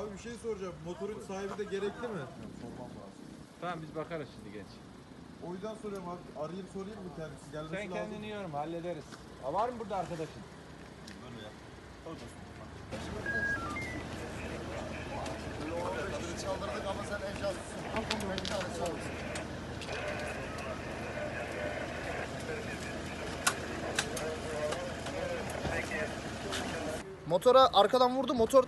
Abi bir şey soracağım. Motorun sahibi de gerekli mi? Tamam biz bakarız şimdi genç. O yüzden soruyorum abi. Arayayım sorayım mı kendisi? Gelmesi Sen lazım. kendini yorma hallederiz. Ha, var mı burada arkadaşın? Çaldırdık ama sen en şanslısın. Ben bir tane çaldım. Motora arkadan vurdu. Motor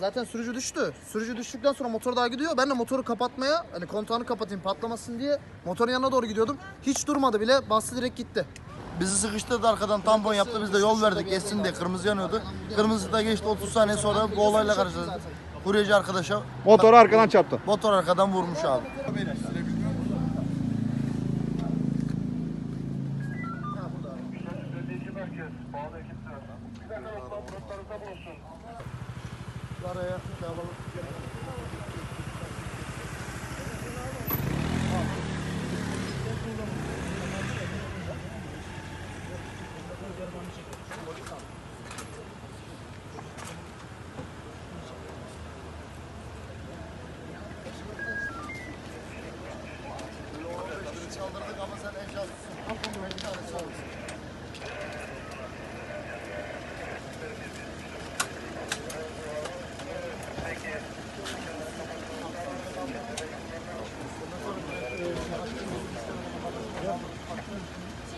zaten sürücü düştü. Sürücü düştükten sonra motor daha gidiyor. Ben de motoru kapatmaya hani kontağını kapatayım patlamasın diye motorun yanına doğru gidiyordum. Hiç durmadı bile. Bastı direkt gitti. Bizi sıkıştırdı arkadan tampon yaptı. Biz de yol verdik geçsin diye. Kırmızı yanıyordu. Kırmızı da geçti 30 saniye sonra bu olayla karşılaştık. Kuryeci arkadaşa Motoru arkadan çarptı. motor arkadan vurmuş abi. Araya şey yapalım. Thank you.